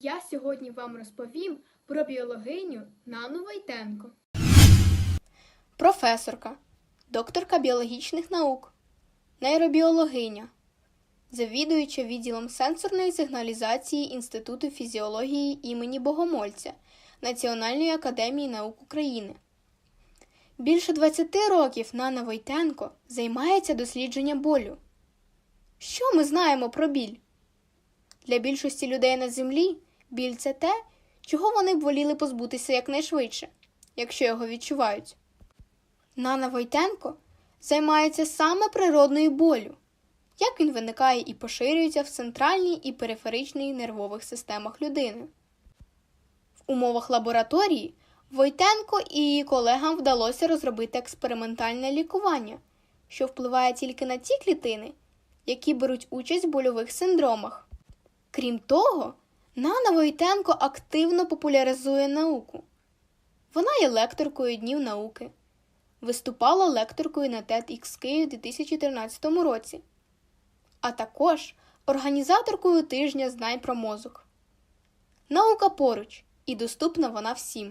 Я сьогодні вам розповім про біологиню Нану Войтенко. Професорка, докторка біологічних наук, нейробіологиня, завідуюча відділом сенсорної сигналізації Інституту фізіології імені Богомольця Національної академії наук України. Більше 20 років Нана Войтенко займається дослідженням болю. Що ми знаємо про біль? Для більшості людей на землі біль це те, чого вони б воліли позбутися якнайшвидше, якщо його відчувають. Нана Войтенко займається саме природною болю, як він виникає і поширюється в центральній і периферичній нервових системах людини. В умовах лабораторії Войтенко і її колегам вдалося розробити експериментальне лікування, що впливає тільки на ті клітини, які беруть участь в больових синдромах. Крім того, Нана Войтенко активно популяризує науку. Вона є лекторкою Днів науки виступала лекторкою на TEDx Київ у 2013 році, а також організаторкою тижня знань про мозок. Наука поруч і доступна вона всім.